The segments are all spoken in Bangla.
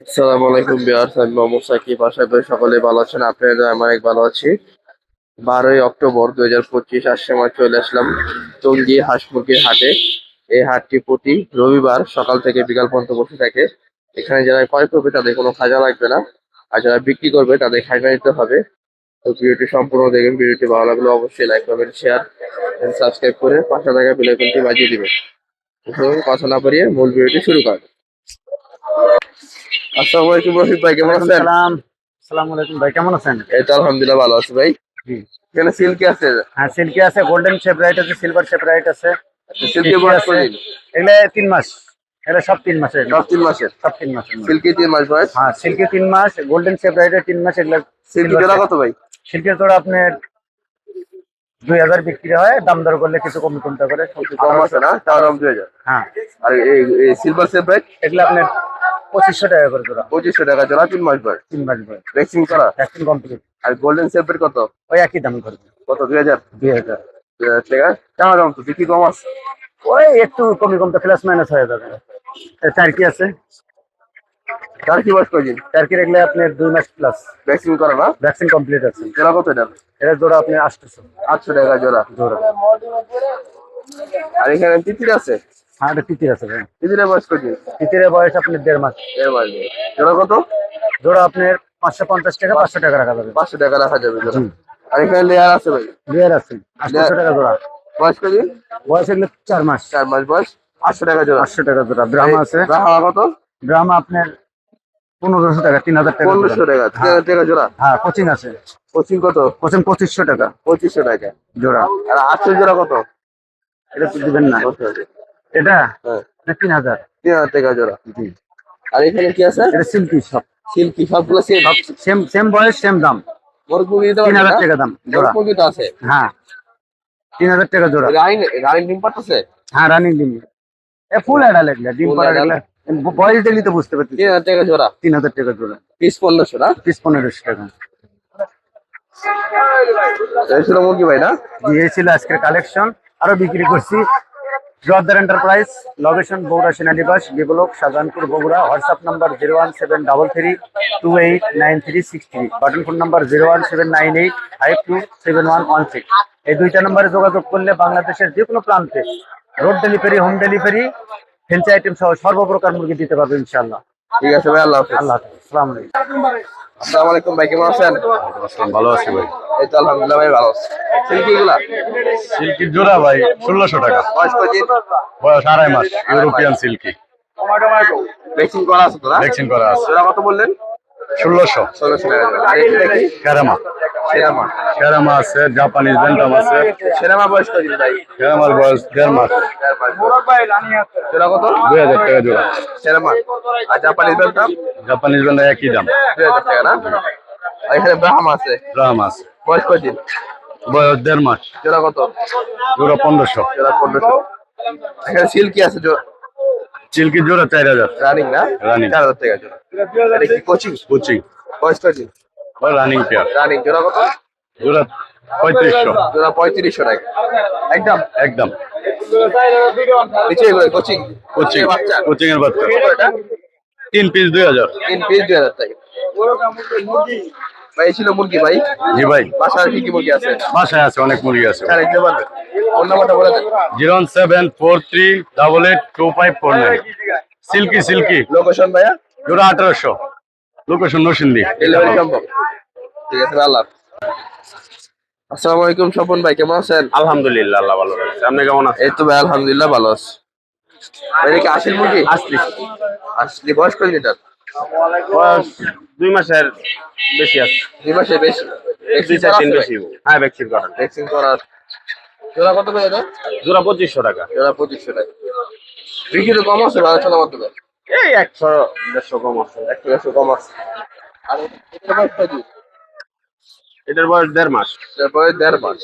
আসসালামু আলাইকুম বিয়ার্স আমি মোহাম্মদ সাকিব। আশা করি সকলে ভালো আছেন। আপনারা আমি অনেক ভালো আছি। বারোই অক্টোবর দুই হাজার পঁচিশ আজ সময় চলে আসলাম টঙ্গী হাঁস মুরগির হাটে। এই হাটটি প্রতি রবিবার সকাল থেকে বিকাল পর্যন্ত বসে থাকে। এখানে যারা ক্রয় করবে তাদের কোনো খাজা লাগবে না। আর যারা বিক্রি করবে তাদের খাজা দিতে হবে। তো ভিডিওটি সম্পূর্ণ দেখবেন। ভিডিওটি ভালো লাগলে অবশ্যই লাইক করবেন শেয়ার সাবস্ক্রাইব করে পাঁচশো টাকা বেলাইকনটি বাজিয়ে দিবেন। কথা না বাড়িয়ে মূল ভিডিওটি শুরু করেন আসসালামু আলাইকুম রফিক ভাই কেমন আছেন? সালাম সালাম আলাইকুম ভাই কেমন আছেন? আলহামদুলিল্লাহ ভালো আছি ভাই। এখানে সিল্কি আছে? হ্যাঁ সিল্কি আছে গোল্ডেন শেপ রাইট আছে সিলভার শেপ রাইট আছে সিল্কি বয়স কদিন? এগুলো তিন মাস। এগুলো সব তিন মাসের। সব তিন মাসের? সব তিন মাসের। সিল্কি তিন মাস বয়স? হ্যাঁ সিল্কি তিন মাস গোল্ডেন শেপ রাইটের তিন মাস এগুলো সিল্কি জোড়া কত ভাই? সিল্কের তোড়া আপনার দুই হাজার বিক্রি হয় দাম দর করলে কিছু কম কমতে করে কম আছে না? তার দাম দুই হাজার। হ্যাঁ। আর সিলভার সেপ এগুলো আপনার পঁচিশশো টাকা করে তোরা পঁচিশশো টাকা জোড়া তিন মাস বয়স। তিন মাস বয়স। ভ্যাকসিন করা? ভ্যাকসিন কমপ্লিট আর গোল্ডেন সেপের কত? ওই একই দাম করবে কত দুই হাজার? দুই হাজার। দুই হাজার টাকা। কেমন দাম তো? বিক্রি কম আছে? ওই একটু কমে কমতে প্লাস মাইনাস হয়ে যাবে। টার্কি আছে। তার কি বয়স কদিন টার্কি রাখলে আপনার দুই মাস প্লাস ভ্যাকসিন করা না? ভ্যাকসিন কমপ্লিট আছে। জোড়া কত এটা? এটা জোড়া আপনি আসতেছে আটশো টাকা জোড়া। জোড়া। আর এখানে তিতির আছে? হ্যাঁ তিতির আছে ভাই। তিতিরের বয়স তিতিরের বয়স আপনার দেড় মাস। মাস। জোড়া কত? জোড়া আপনার পাঁচশো পঞ্চাশ টাকা পাঁচশো টাকা রাখা যাবে। পাঁচশো টাকা রাখা যাবে আর এখানে লেয়ার আছে ভাই? লেয়ার আছে। আটশো টাকা জোড়া। বয়স বয়স এগুলো চার মাস। চার মাস বয়স। আটশো টাকা জোড়া। পাঁচশো টাকা জোড়া। আছে। কত? আপনার পনেরোশো টাকা তিন হাজার টাকা পনেরোশো টাকা তিন হাজার টাকা জোড়া? হ্যাঁ কোচিং আছে। কোচিং কত? কোচিং পঁচিশশো টাকা। পঁচিশশো টাকা। জোড়া। আর আটশো জোড়া কত? এটা তো দিবেন না। এটা? হ্যাঁ। তিন হাজার। তিন হাজার টাকা জোড়া। জি। আর এখানে কি আছে? এটা সিল্কি সব। সিল্কি সবগুলো সেম সেম সেম বয়স সেম দাম। মোরগ দিতে তিন হাজার টাকা দাম জোড়া। মুরগি তো আছে। হ্যাঁ। তিন হাজার টাকা জোড়া। রানিং রানিং ডিম পাঠাচ্ছে হ্যাঁ রানিং ডিম। এ ফুল অ্যাডা লাগলে ডিম পাড়া লাগলে বয়স দেখলি তো বুঝতে পারছিস তিন হাজার টাকা জোড়া। তিন হাজার টাকা জোড়া। পিস পনেরোশো না? পিস পনেরোশো টাকা। এই ছিল মুরগি ভাই না? দিয়ে ছিল আজকের কালেকশন আরও বিক্রি করছি। Jordar enterprise location Bogura সেনানিবাস Biplob Shahjahanpur Bogura WhatsApp number zero one seven double three two eight nine three six three button phone number zero one seven nine eight five two seven one one six এই দুইটা নম্বরে যোগাযোগ করলে বাংলাদেশের যে কোনো প্রান্তে road delivery home delivery fancy item সহ সর্বপ্রকার মুরগি দিতে পারবে ইনশাল্লাহ ঠিক আছে ভাই আল্লাহ হাফেজ। আল্লাহ হাফেজ। আসসালামু আলাইকুম ভাই কেমন আছেন? ভালো আছি ভাই। এই তো আলহামদুলিল্লাহ ভাই ভালো আছি। সিল্কি গুলা? সিল্কির জোড়া ভাই ষোলোশো টাকা। বয়স কদিন বয়স আড়াই মাস ইউরোপিয়ান সিল্কি। ভ্যাকসিন করা আছে তো ভ্যাকসিন করা আছে। কত বললেন? ষোলোশো। ষোলোশো টাকা। জোড়া। ক্যারামা সেরামা আছে জাপানিজ ব্যান্টাম আছে। সেরামা বয়স কদিন ভাই? ক্যারামার বয়স দেড় মাস। চার পাঁচ বছর। জোড়া কত? দুই হাজার টাকা জোড়া। সেরামা। আর জাপানিজ একই দাম। দুই হাজার টাকা না? আর এখানে ব্রাহ্ম আছে? রাম আছে। বয়স কদিন বয়স দেড় মাস। জোড়া কত? জোড়া পনেরোশো। জোড়া পনেরোশো। এখানে সিল্কি আছে সিল্কির জোড়া চার হাজার। রানিং না? Running. চার হাজার টাকা জোড়া। এটা কি কোচিং? কোচিং। বয়স কদিন রানিং পেয়ার রানিং জোড়া কত? জোড়া পঁয়ত্রিশশো। জোড়া পঁয়ত্রিশশো টাকা। একদম? একদম। নিচে কোচিং কোচিং বাচ্চা? কোচিং এর বাচ্চা। তিন পিস দুই হাজার। তিন পিস দুই হাজার টাকা। ভাই ছিল মুরগি ভাই? জি ভাই। বাসার কি কি মুরগি আছে? বাসায় আছে অনেক মুরগি আছে। স্যার দিতে পারবে ফোন নাম্বারটা বলে দেন। Zero seven four three double eight two five four nine. Silkie silkie. Location ভাইয়া? জোড়া আঠারোশো। লোকেশন নরসিংদী। ডেলিভারি সম্ভব ঠিক আছে আল্লাহ আসসালামু আলাইকুম স্বপন ভাই কেমন আছেন? আলহামদুলিল্লাহ আল্লাহ ভালো রাখছে আপনি কেমন আছেন? এই তো ভাই আলহামদুলিল্লাহ ভালো আছি। ভাই এটা কি আসিল মুরগি? আসলি আসলি বয়স কত লিটার? বয়স দুই মাসের বেশি আছে। দুই মাসে বেশি? দুই চার দিন বেশি। হ্যাঁ ভ্যাকসিন ভ্যাকসিন করার জোড়া কত করে এটা? জোড়া পঁচিশশো টাকা। জোড়া পঁচিশশো টাকা। বিক্রি তো কম আছে ভালো আলোচনার মাধ্যমে। এই একশো দেড়শো কম আছে একটু একটু কম আছে। আর এটার বয়স কত দিন? এটার বয়স দেড় মাস। এটার বয়স দেড় মাস।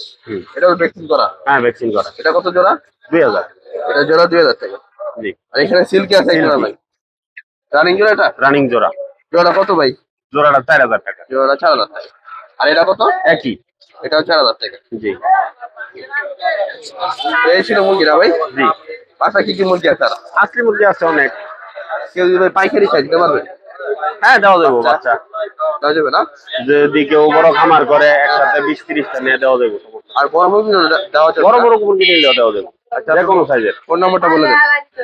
এটাও ভ্যাকসিন করা? হ্যাঁ ভ্যাকসিন করা। এটা কত জোড়া? দুই হাজার। এটা জোড়া দুই হাজার টাকা। জি। আর এখানে সিল্কি আছে এখানে ভাই? রানিং জোড়া এটা? রানিং জোড়া। জোড়া কত ভাই? জোড়াটা চার হাজার টাকা। জোড়া চার হাজার টাকা। আর এটা কত? একই। এটাও চার হাজার টাকা। জি। এই ছিল মুরগিরা ভাই? জি। বাসা কি কি মুরগি আছে আর? আসলি মুরগি আছে অনেক। কেউ যদি ভাই পাইকারি চাই দিতে পারবে? হ্যাঁ দেওয়া যাব বাচ্চা। দেওয়া যাবে না? যদি কেউ বড় খামার করে একসাথে বিশ তিরিশটা নিয়ে দেওয়া যাবে। আর বড় মুরগি দেওয়া যাবে? বড় বড় কুকুর কিনে দেওয়া যাবে? যে কোনো সাইজের। ফোন নাম্বারটা বলে দেন।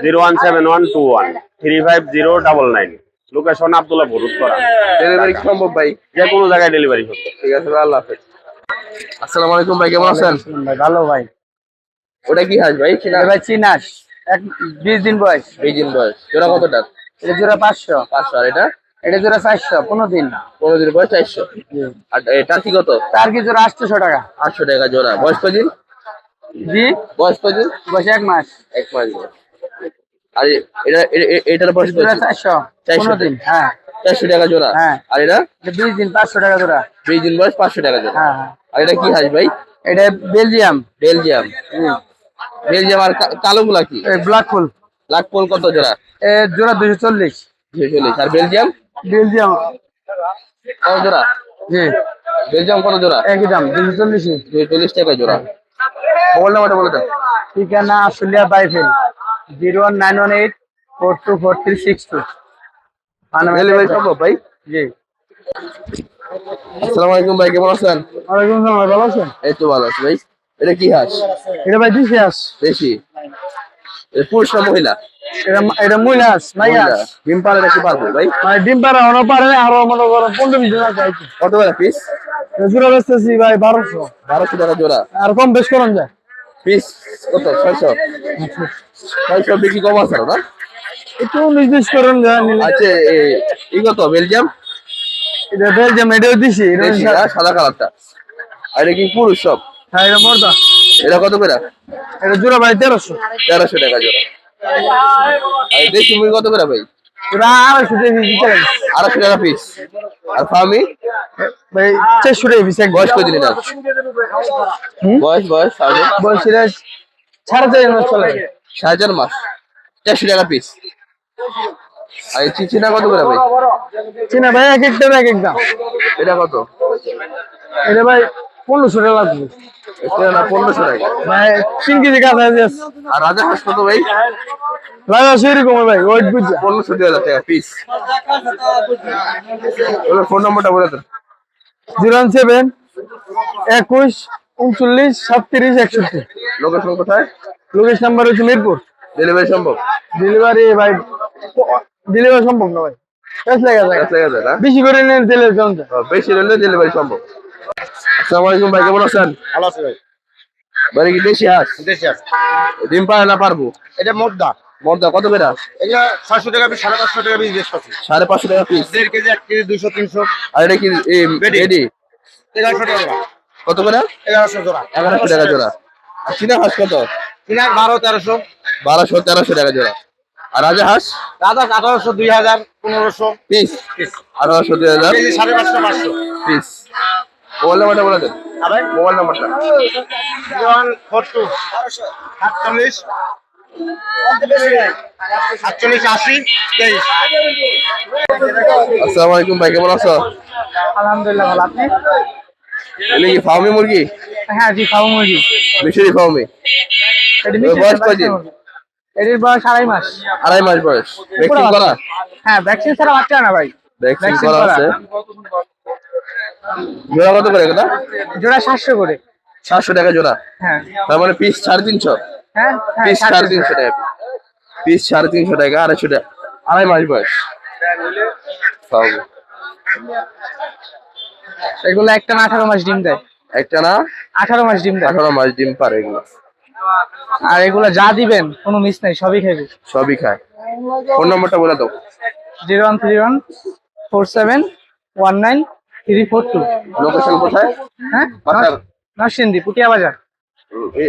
Zero one seven one two one three five zero double nine. Location Abdullah ভরুত করা। ডেলিভারি সম্ভব ভাই? যে কোনো জায়গায় ডেলিভারি ঠিক আছে ভাই আল্লাহ হাফেজ। আসসালামু আলাইকুম ভাই কেমন আছেন? ভাই ভালো ভাই। ওটা কি হাঁস ভাই? চিনা ভাই চিনাস এক বিশ দিন বয়স। এই দিন বয়স। জোড়া কতটা? এটা জোড়া পাঁচশো। পাঁচশো। আর এটা? এটা জোড়া চারশো পনেরো দিন। পনেরো দিন বয়স চারশো। আর এটা কি কত? তার কি জোড়া আটশোশো টাকা। আটশো টাকা জোড়া। বয়স কদিন? জি। বয়স কদিন? বয়স এক মাস। এক মাস। আর এটা এটার বয়স কত? চারশো চারশো পনেরো দিন হ্যাঁ। চারশো টাকা জোড়া। হ্যাঁ। আর এটা? এটা বিশ দিন পাঁচশো টাকা জোড়া। বিশ দিন বয়স পাঁচশো টাকা জোড়া। হ্যাঁ হ্যাঁ। আর এটা কি হাঁস ভাই? এটা বেলজিয়াম। বেলজিয়াম। বেলজিয়াম আর কা- কালো গুলা কি ব্ল্যাক ফুল লাখ পোল কত জোড়া? এ জোড়া দুশো চল্লিশ। দুশো চল্লিশ। আর বেলজিয়াম বেলজিয়াম কত জোড়া? জি। বেলজিয়াম কত জোড়া? একই দাম দুশো চল্লিশই। দুশো চল্লিশ টাকা জোড়া। মোবাইল নাম্বারটা বলে দেন। ঠিকানা Ashulia বাইফেল। Zero one nine one eight four two four three six two. Delivery সম্ভব ভাই? জি। আসসালামু আলাইকুম ভাই কেমন আছেন? ওয়ালাইকুম আসসালাম ভালো আছেন? এই তো ভালো আছি ভাই। এটা কি হাঁস? এটা ভাই এটা পুরুষ না মহিলা? এটা এটা মহিলা মাইয়াস ডিম নাকি পারব ভাই? মানে ডিম পাড়া হনো পারে না আরও মনে করো পনেরো বিশ জন আছে কত পিস এটা জোড়া বেচতেছি ভাই বারোশো। বারোশো টাকা জোড়া। আর কম বেশ করুন যায় পিস কত? ছয়শো? ছয়শো বিক্রি কম আছে না? একটু নির্দেশ করুন যায় নিলে। আচ্ছা এই কত? বেলজিয়াম? এটা বেলজিয়াম এটাও দিছি দেশি সাদা কালারটা। আর এটা কি পুরুষ সব? হ্যাঁ এটা মর্দা। এটা কত করে? এটা জোড়া ভাই তেরোশো। তেরোশো টাকা জোড়া। আর দেশি মুরগি কত করে ভাই? আড়াইশো টাকা পিস আর ফার্মি ভাই চারশো টাকা পিস এক বয়স কদিন এটা বয়স বয়স ফার্মি বয়স এটা সাড়ে চার মাস চলে। সাড়ে চার মাস। চারশো টাকা পিস আর চিচিনা কত করে ভাই? চিনা ভাই এক একটা এক এক দাম এটা কত? এটা ভাই পনেরোশো টাকা লাগবে। এটা না পনেরোশো টাকা। ভাই তিন কেজি কাঁচা আছে আর রাজা হাঁস কত ভাই? লাগা সেরকম ভাই ওয়েট বুঝছে। পনেরোশো দুই হাজার টাকা পিস ওদের ফোন নম্বরটা বলে দেন। জিরো সেভেন একুশ উনচল্লিশ সাতত্রিশ একষট্টি। লোকেশন কোথায়? লোকেশ নাম্বার হচ্ছে মিরপুর। ডেলিভারি সম্ভব? ডেলিভারি ভাই ডেলিভারি সম্ভব না ভাই। বেশ করে নেন কেমন ও, বেশি ডেলিভারি সম্ভব। আসসালামু আলাইকুম ভাই কেমন আছেন? ভালো আছে ভাই। বাড়ি কি দেশি হাঁস দেশি আছে। ডিম পাড়া না পারব? এটা মোদ্দা মর্দা কত বেড়া এটা ছয়শো টাকা সাড়ে পাঁচশো টাকা পিস বেশ পাচ্ছি সাড়ে পাঁচশো টাকা পিস দেড় কেজি এক কেজি দুশো তিনশো। আর এটা কি? রেডি এগারোশো টাকা কত করে? এগারোশো জোড়া। এগারোশো টাকা জোড়া। আর চীনা হাঁস কত? এক বারো তেরোশো। বারোশো তেরোশো টাকা জোড়া। আর রাজা হাঁস? রাজা আঠারোশো দুই হাজার পনেরোশো। পিস পিস আঠারোশো দুই হাজার। সাড়ে পাঁচশো পাঁচশো। পিস মোবাইল নাম্বারটা বলে দেন। আবার? মোবাইল নাম্বারটা। জিরো ওয়ান ফোর টু সাতচল্লিশ। সাতচল্লিশ আশি তেইশ। আসসালামু আলাইকুম ভাই কেমন আছো? আলহামদুলিল্লাহ ভালো। আপনি? এগুলো কি ফার্মি মুরগি? হ্যাঁ জি মুরগি। মিশরি ফার্মি বয়স? এটির বয়স আড়াই মাস। আড়াই মাস বয়স। ভ্যাকসিন করা? হ্যাঁ ভ্যাকসিন ছাড়া বাচ্চা না ভাই। ভ্যাকসিন Vaccine করা করা। আছে। জোড়া কত করে এটা? জোড়া সাতশো করে। সাতশো টাকা জোড়া? হ্যাঁ। তার মানে পিস সাড়ে তিনশো? হ্যাঁ হ্যাঁ পিস সাড়ে সাড়ে তিনশো। টাকা। পিস সাড়ে তিনশো টাকা আড়াইশো টাকা। আড়াই মাস বয়স। এগুলো একটা না আঠারো মাস ডিম দেয়। একটা না? আঠারো মাস ডিম দেয়। আঠারো মাস ডিম পারে এগুলো। আর এগুলো যা দিবেন কোনো মিস নাই সবই খাইবে। সবই খায়। ফোন নম্বরটা বলে দাও। Zero one three one four seven one nine three four two location কোথায়? হ্যাঁ? নরসিংদী পুটিয়া বাজার।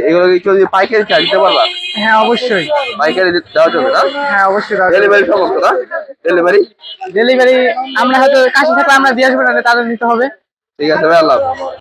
এগুলো কেউ যদি পাইকারি চাই দিতে পারবা? হ্যাঁ অবশ্যই। পাইকারি দিতে- দেওয়া যাবে না? হ্যাঁ অবশ্যই ডেলিভারি সমস্ত না? ডেলিভারি ডেলিভারি আমরা হয়তো কাছে থাকলে আমরা দিয়ে আসব না তাদের নিতে হবে। ঠিক আছে ভাই আল্লাহ।